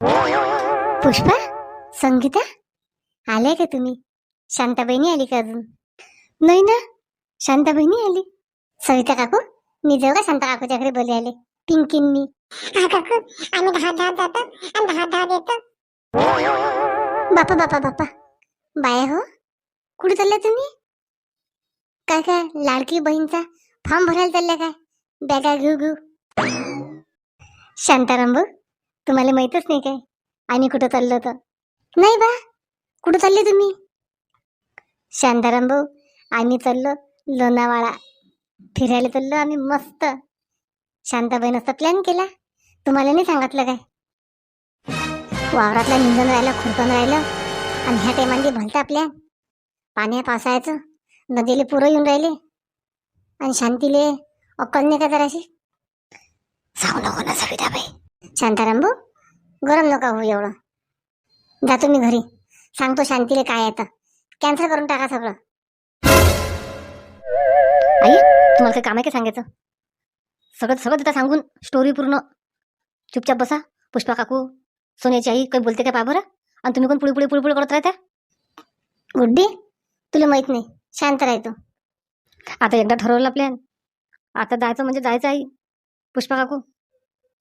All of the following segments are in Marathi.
पुष्पा संगीता आल्या का तुम्ही? शांता बहिणी आली का अजून? नाही ना शांता बहिणी आली. सविता काकू मी जाऊ का शांता काकूच्याकडे बोले आले पिंकीन. मी काकू आम्ही दहा दहा जातो आणि दहा दहा देतो. बापा बापा बापा. बाया हो कुठे चालल्या तुम्ही? काय काय लाडकी बहीणचा फॉर्म भरायला चालल्या काय? बॅगा घेऊ घेऊ. शांताराम भाऊ तुम्हाला माहीतच नाही काय? आम्ही कुठं चाललो तर नाही बा. कुठं चालले तुम्ही? शांताराम भाऊ आम्ही चाललो लोणावाळा. फिरायला चाललो आम्ही मस्त. शांताबाईनं प्लॅन केला. तुम्हाला नाही सांगितलं काय? वावरातला निंदन राहिलं खुरपण राहिलं. आणि ह्या टायमाने भलता प्लॅन पाण्या पावसाळ्याचं. नदीले पुरं येऊन राहिले. आणि शांतीले अक्कल नाही का जराशी? सांगू नको ना सविताबाई. शांताराम भाऊ गरम नका हो एवढं. जातो मी घरी. सांगतो शांतीले काय येतं कॅन्सल करून टाका सगळं. आई तुम्हाला काही काम आहे का सांगायचं? सगळं सगळं देता सांगून स्टोरी पूर्ण. चुपचाप बसा. पुष्पा काकू सोन्याची आई काही बोलते का पा बरं? आणि तुम्ही कोण पुढे पुढे पुढे पुढे करत राहता? गुड्डी तुला माहीत नाही. शांत राहतो आता एकदा ठरवला प्लॅन आता जायचं म्हणजे जायचं आई. पुष्पा काकू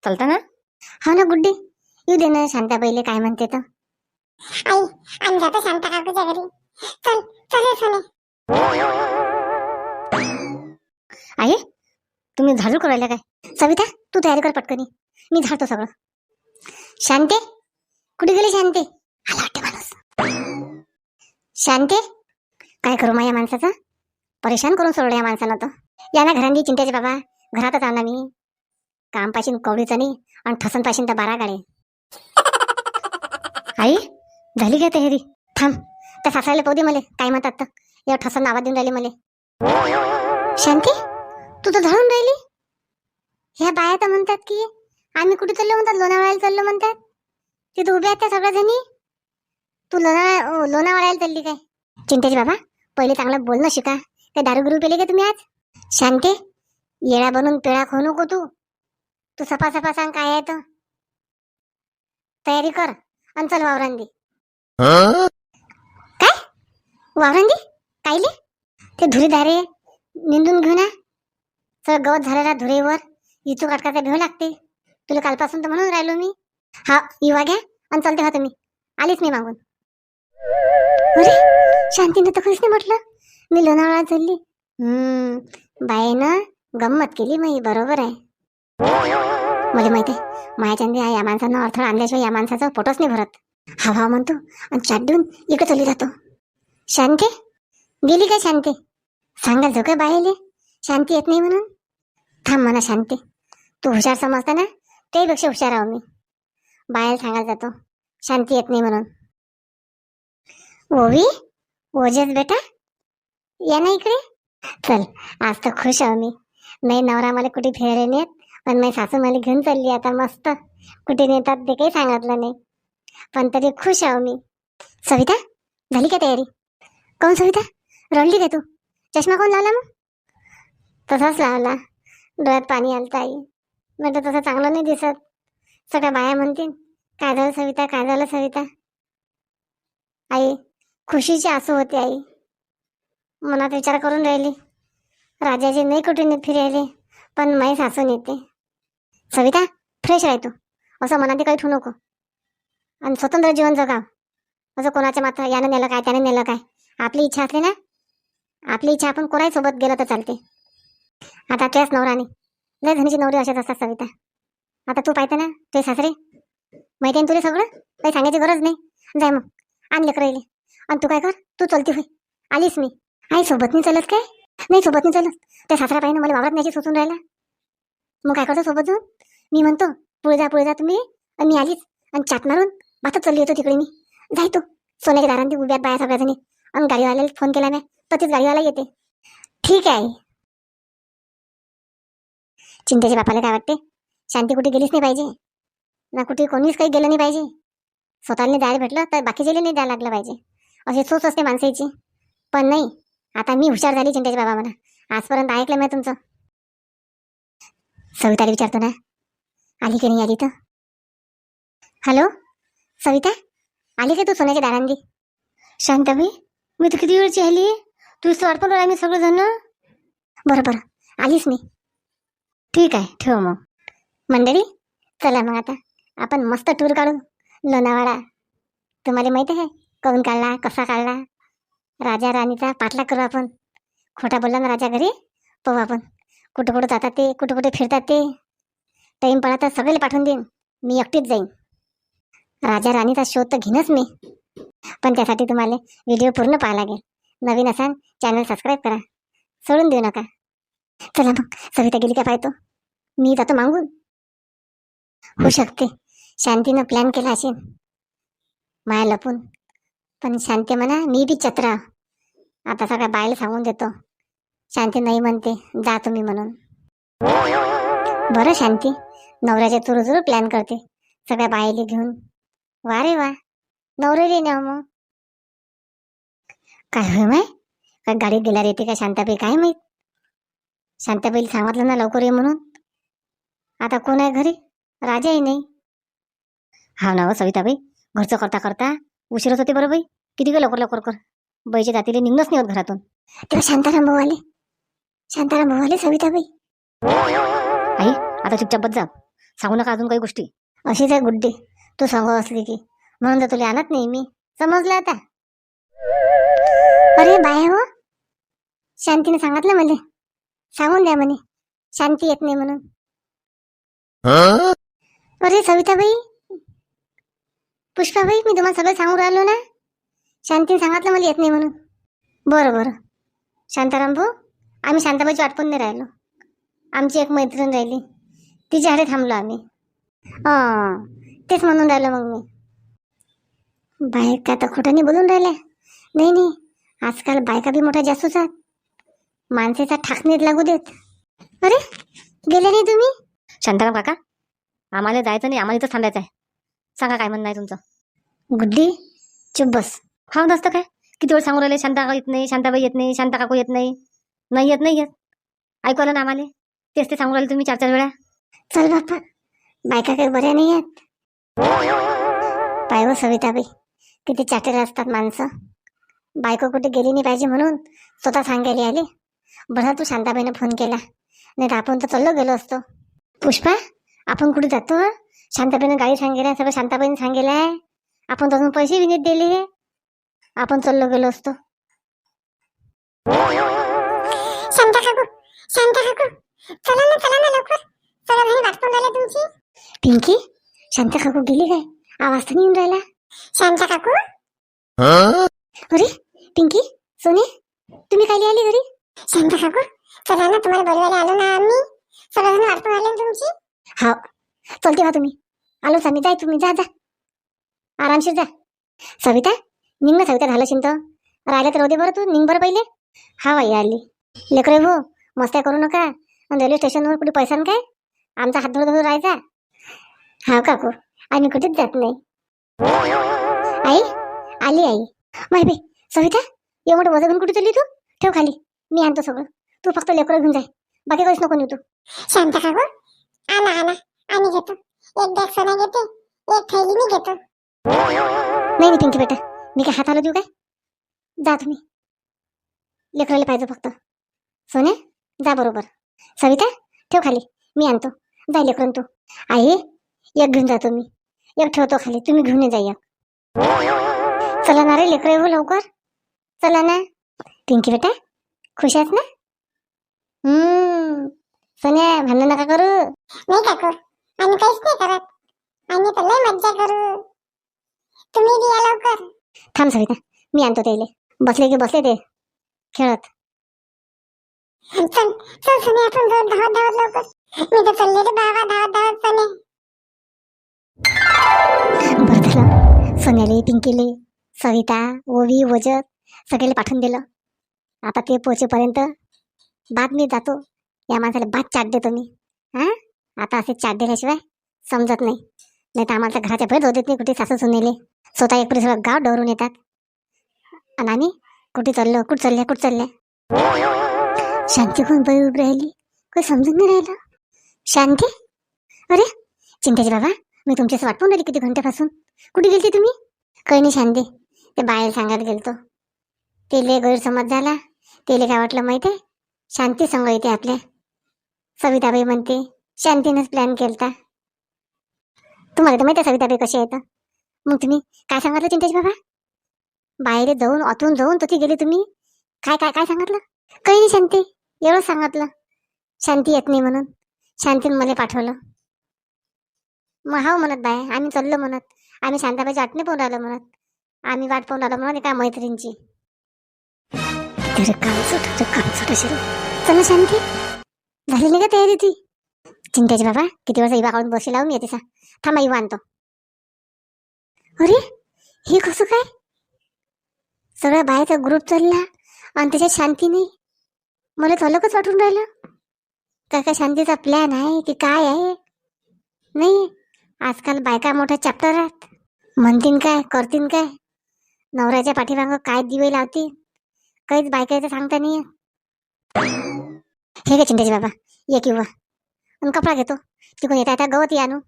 चालता ना? हो ना गुड्डी. येऊ दे ना शांताबाईले काय म्हणते तर. आई आम्ही जातो शांता काकूच्या घरी. चल चल सोने. आहे तुम्ही झाडू करायला काय? सविता तू तयारी कर पटकनी. मी झाडतो सगळं. शांते कुठे गेली शांते? आला वाटते माणूस. शांते काय करू माझ्या माणसाचं? परेशान करून सोडलं या माणसानं तर. या ना घरांनी चिंतेचे बाबा. घरातच आणा मी. काम पाशीन कवडीचं नाही आणि ठसन पाशीन तर बारा गाडे आई झाली का तयारी? थांब. त्या सासऱ्याला पाहू दे मला काय म्हणतात तर. या ठसन आवाज देऊन राहिले मला. शांती तू तर धावून राहिली. ह्या बाया तर म्हणतात की आम्ही कुठे चाललो म्हणतात? लोणावळ्याला चाललो म्हणतात. तिथे उभ्या आहेत त्या सगळ्या जणी तू लोणावळ्या लोणावळ्याला चालली काय? चिंतेची बाबा पहिले चांगलं बोलणं शिका. काय दारू बिरू पेले का तुम्ही आज? शांते येळा बनून पेळा खाऊ नको तू. तू सपा सपा सांग काय आहे तर. तयारी कर. आणि चल वावरांदी काय? वावरांदी कायले? ते धुरी धारे निंदून घेऊ ना. सगळं गवत झालेला धुरेवर. इचू काटकाचा भेव लागते. तुला कालपासून तर म्हणून राहिलो मी. हा युवा घ्या आणि चालते हा तुम्ही. आलीच मी मागून. अरे शांतीनं तर खरंच नाही म्हटलं. मी लोणावळा चालली. हम्म बाईनं गंमत केली मग बरोबर आहे. मला माहिती आहे मायाच्या या माणसानं अडथळा आणल्याशिवाय या माणसाचा पोटच नाही भरत. हा भाव म्हणतो आणि चाट देऊन इकडे चालली जातो. शांती गेली काय शांती? सांगाल जो काय बाहेर शांती येत नाही म्हणून? थांब म्हणा शांती तू हुशार समजता ना त्याहीपेक्षा हुशार आहो मी. बाहेर सांगायला जातो शांती येत नाही म्हणून. ओवी ओजेस बेटा? या ना इकडे. चल आज तर खुश आहो मी. नाही नवरा मला कुठे फिरायला नेत पण माझी सासू मला घेऊन चालली आता मस्त. कुठे नेतात ते काही सांगितलं नाही. पण तरी खुश आहो मी. सविता झाली का तयारी? कोण सविता? रडली का तू? चष्मा कोण लावला मग? तसाच लावला. डोळ्यात पाणी आलं ताई. म्हटलं तसं चांगलं नाही दिसत. सगळ्या बाया म्हणतील काय झालं सविता? काय झालं सविता? आई खुशीची आसू होते आई. मनात विचार करून राहिली. राजाजी नाही कुठे फिरायले पण माई सासू नेते सविता फ्रेश राहतो असं मनात काही ठेवू नको. आणि स्वतंत्र जीवन जगाव. असं कोणाच्या मात्र यानं नेलं काय त्याने नेलं काय. आपली इच्छा असली ना आपली इच्छा आपण कोणाही सोबत गेलं तर चालते. आता त्याच नवराने लय धनीची नवरी अशाच असतात सविता. आता तू पाहते ना ते सासरे. माहिती आहे ना तुला सगळं? काही सांगायची गरज नाही. जाय मग. आण लेकर आणि तू काय कर? तू चलती होई आलीस मी. आई सोबत नाही चलत काय? नाही सोबत नाही चलत. त्या सासऱ्या पाहिजे मला वावरात न्यायची सुचून राहिला. मग काय करतो सोबत जाऊन? मी म्हणतो पुढे जा पुढे जा तुम्ही. आणि मी आलीच. आणि चाट मारून बातच चालली होतो तिकडे मी. जाय तू. सोन्याच्या दारांती उभ्यात बाया सगळ्याजणी. आणि गाडीवाल्याला फोन केला मी तर तीच गाडीवाला येते. ठीक आहे. चिंतेच्या बापाला काय वाटते? शांती कुठे गेलीच नाही पाहिजे. ना कुठे कोणीच काही गेलं नाही पाहिजे. स्वतःला जायला भेटलं तर बाकीचे नाही द्यायला लागलं पाहिजे. अशी सोच असते माणसाची. पण नाही. आता मी हुशार झाली चिंतेच्या बाबा म्हणा आजपर्यंत ऐकलं मी तुमचं. सविताला विचारतो ना. आली की नाही आली तर? हॅलो सविता? आली का तू सोन्याच्या दारांदी शांताबाई मी तर किती वेळची आली? तू वाट पण आम्ही सगळेजण? बरं बरं. आलीस मी. ठीक आहे ठेव मग. मंडळी चला मग आता. आपण मस्त टूर काढू लोणावाडा तुम्हाला माहिती आहे करून काढला कसा काढला? राजा राणीचा पाठलाग करू आपण. खोटा बोलला ना राजा घरी पाहू आपण. कुठं कुठं जातात ते कुठं कुठे फिरतात ते. टाईम पडा तर सगळे पाठवून देईन. मी एकटीच जाईन. राजा राणीचा शोध तर घेणंच मी. पण त्यासाठी तुम्हाला व्हिडिओ पूर्ण पाहावा लागेल. नवीन असाल चॅनल सबस्क्राईब करा. सोडून देऊ नका. चला मग सविता गेली का पाहतो मी जातो मागून. होऊ शकते. शांतीनं प्लॅन केला असेल. माया लपून. पण शांती म्हणा मी बी चत्रा. आता सगळ्या बायला सांगून देतो. शांती नाही म्हणते जा तुम्ही म्हणून. बरं शांती नवऱ्याच्या तुरु तुरु प्लॅन करते सगळ्या बायले घेऊन. वा रे वा नवऱ्याले न्या मग. काय होय माय काय गाडीत गेल्यावर येते का शांताबाई काय माहीत? शांताबाईला सांगितलं ना लवकर ये म्हणून. आता कोण आहे घरी? राजाही नाही. हा ना हो सविताबाई घरचं करता करता उशीरच होते बरं बाई. किती ग लवकर लवकर कर. बाईच्या जातीला निघणंच नाही होत घरातून. तेव्हा शांताराम भाऊ आले. शांताराम भाऊ आले सविताबाई. आई आता चुपचाप बस जा. सांगू नका अजून काही गोष्टी. अशीच आहे गुड्डी. तू सांगू असली की. म्हणून तर तुला आणत नाही मी. समजलं आता. अरे बाय हो. शांतीने सांगितलं मला. सांगून द्या म्हणे. शांती येत नाही म्हणून. अरे सविताबाई. पुष्पाबाई मी तुम्हाला सगळं सांगून राहिलो ना? शांतीने सांगितलं मला येत नाही म्हणून. बरं बरं. शांताराम भाऊ आम्ही शांताबाईची वाट पण नाही राहिलो. आमची एक मैत्रीण राहिली. तिच्या हाडे थांबलो आम्ही. तेच म्हणून राहिलो मग मी. बायका तर खोटं नाही बोलून राहिल्या नाही नाही. आजकाल बायका बी मोठ्या जास्तच आहेत माणसेचा ठाकणीत लागू देत. अरे गेले नाही तुम्ही? शांताराम काका आम्हाला जायचं नाही आम्हाला इथं थांबायचं आहे. सांगा काय म्हणणं आहे तुमचं? गुड्डी चुप बस. हा नसतं काय? किती वेळ सांगू राहिले? शांता येत नाही शांताबाई येत नाही शांता काकू येत नाही. नाही येत नाही येत. ऐकू आलं ना आम्हाला? तेच ते सांगू राहिले तुम्ही चार चार वेळा. चल बाप्पा. बायका काही बऱ्या नाही आहेत. पाय सविताबाई किती चाटेर असतात माणसं. बायको कुठे गेली नाही पाहिजे म्हणून स्वतः सांगायला आले. बरं तू शांताबाईने फोन केला. नाही तर आपण तर चाललो गेलो असतो. पुष्पा आपण कुठे जातो हं? शांताबाईनं गाडी सांगेल सगळं शांताबाईने सांगेल आहे. आपण अजून पैसे बी दिले. आपण चाललो गेलो असतो. शांता काकू शांता काकू चला ना चला ना लवकर. चला घरी वाट पाहून राहिली तुमची. पिंकी शांता काकू गेली काय? आवाज तर नाही येऊन राहिला. शांता काकू? अरे पिंकी सोने तुम्ही खाली आली घरी? शांता काकू चला ना तुम्हाला बोलवायला आलो ना आम्ही. सगळेजण वाट पाहून राहिले ना तुमची. हा. चलते व्हा तुम्ही. आलोच आम्ही जाय तुम्ही जा जा. आरामशीर जा. सविता निघ ना सविता झालं शिंत राहिलं तर होते बरं तू निघ बरं पहिले. हा बाई आली. लेकरे हो मस्त्या करू नका. आणि रेल्वे स्टेशनवर कुठे पैसा काय? आमचा हात धरून राहायचा. हा काकू आम्ही कुठेच जात नाही. आई आली आई. बाई सविता एवढं वजन घेऊन कुठे चालली तू? ठेव खाली मी आणतो सगळं. तू फक्त लेकरं घेऊन जाय. बाकी काहीच नको नेऊ तू. शांता काकू आणा आणा आणि घेतो. एक बॅग सोना घेते एक थैली मी घेतो. नाही नाही पिंकी बेटा. मी काय हाताला देऊ काय? जा तुम्ही. लेकराला पाहिजे फक्त. सोने जा बरोबर. सविता ठेव खाली. मी आणतो. जा लेकरन तू. आई एक घेऊन जातो मी. एक ठेवतो खाली. तुम्ही घेऊन ये जा चला ना रे लेकर हो लवकर. चला ना. पिंकी बेटा खुश आहेस ना? हम्म. सोन्या भांडण नका करू. नाही काकू. आम्ही काहीच नाही करत. आम्ही तर लय मज्जा करू. तुम्ही बी या लवकर. थांब सविता. मी आणतो त्याले. बसले की बसले ते. खेळत. चल चल सुने आपण जाऊ धावत धावत लवकर. मी तर चालले रे बाबा धावत धावत सने. बरं झालं. सोन्याले पिंकीले सविता ओवी वजत सगळ्याला पाठवून दिलं. आता ते पोचेपर्यंत बाद मी जातो. या माणसाला बाद चाट देतो मी. हा? आता असे चाट दिल्याशिवाय समजत नाही. नाही तर आम्हाला तर घराच्या बाहेर होत नाही कुठे सासू सुनेले स्वतः एक सगळं गाव डवरून येतात. आणि आम्ही कुठे चाललो? कुठं चालल्या? कुठं चालल्या? शांती कोण बाई उभी राहिली? काही समजून नाही राहिलं? शांती? अरे चिंताजी बाबा मी तुमच्याच वाट पाहून राहिली किती घंट्यापासून. कुठे गेलते तुम्ही? काही नाही शांती ते बाहेर सांगायला गेलतो. तेले गैरसमज झाला. तेले काय वाटलं माहिती? आहे शांती संग येते आपल्या सविताबाई म्हणते शांतीनंच प्लॅन केलता. तुम्हाला तर माहिती आहे सविताबाई कशी येतं मग तुम्ही काय सांगितलं चिंतेश बाबा? बाहेर जाऊन आतून जाऊन तिथे गेले तुम्ही? काय काय काय सांगितलं? काही नाही शांती. एवढं सांगितलं. शांती येत नाही म्हणून. शांतीनं मला पाठवलं. मग हाव म्हणत बाय आम्ही चाललो म्हणत. आम्ही शांताबाईची आठवणी पाहून राहिलो म्हणत. आम्ही वाट पाहून राहिलो म्हणत एका मैत्रिणीची. काम सुट काम सुट असेल चला शांती. झाली नाही का तयारी ती? चिंताची बाबा किती वेळा इवा काढून बशी लावून येते सा थांबा इवा आणतो. अरे हे कसं काय? सगळ्या बाहेरचा ग्रुप चालला आणि त्याच्यात शांती नाही. मला तर वाटून राहिलं. काका शांतीचा प्लॅन आहे की काय आहे? नाही आजकाल बायका मोठ्या चॅप्टर आहेत म्हणतीन काय करतीन काय? नवऱ्याच्या पाठीमागं काय दिवे लावतील काहीच बायकायचं सांगता नाही हे काय चिंताजी बाबा ये किंवा. आणि कपडा घेतो. तिकडून येता येता गवत आणू.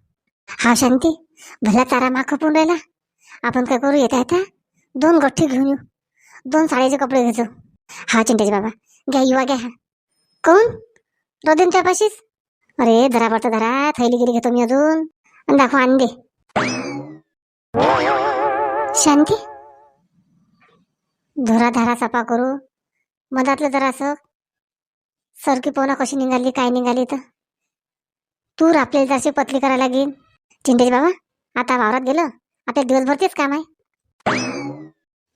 हा शांती भला चारा माग खपून राहिला. आपण काय करू येता येता? दोन गठ्ठी घेऊन येऊ. दोन साड्याचे कपडे घेतो. हा चिंताजी बाबा घ्या युवा घ्या. कोण? रोदनच्या पाशीच? अरे धरा पडतं धरा थैली गिरी घेतो मी अजून. आणि दाखव आण दे शांती? धुरा धारा सफा करू. मधातलं जरासं सरकी पोना कशी निघाली काय निघाली तर तूर आपल्याला जराशी पतली करायला लागेल. चिंतेश बाबा आता वावरात गेलं. आता दिवसभर तेच काम आहे.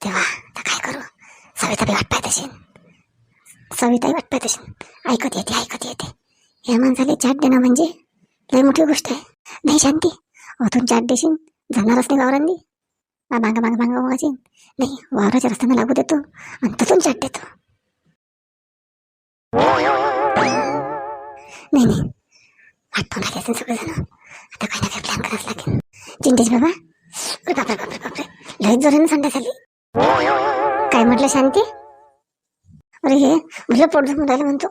तेव्हा आता काय करू? सविता बी वाट तशी सविताई सविताही वाट ऐकत येते ऐकत येते. या माणसाला चाट देणं म्हणजे लय मोठी गोष्ट आहे. नाही शांती. अथून चाट देशील? जाणारच नाही वावरांनी. मांग मांग मांग मागायची नाही वावराच्या रस्त्यानं लागू देतो आणि तसून चाट देतो. नाही नाही. आठवण पाहून असेल सगळेजण. आता काही ना काही प्लॅन करावं लागेल. चिंतेश बाबा. अरे बापरे बापरे बापरे. लयच जोराने संडा झाली काय म्हटलं शांती? अरे हे म्हटलं पोट झोपून राहिलं म्हणतो?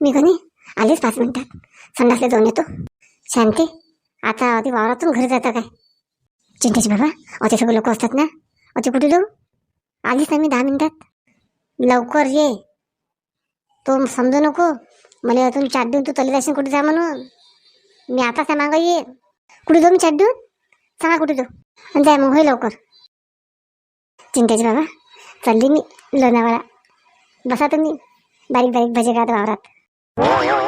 मी कधी आलीच पाच मिनिटात. संडासला जाऊन येतो. शांती आता अगदी वावरातून घरी जातं काय? चिंतेश बाबा अति सगळे लोक असतात ना. अति कुठे जाऊ? आलीच ना मी दहा मिनिटात. लवकर ये. तो समजू नको. मला अजून चाट देऊन तू तली जाशील कुठे जा म्हणून. मी आता त्या मागं ये. कुठे जाऊ मी चाट देऊन सांगा कुठे जाऊ. आणि जाय मग होय लवकर. चिंतेश बाबा चालली मी लोणावळा. बसा तुम्ही. बारीक बारीक भजे खात वावरात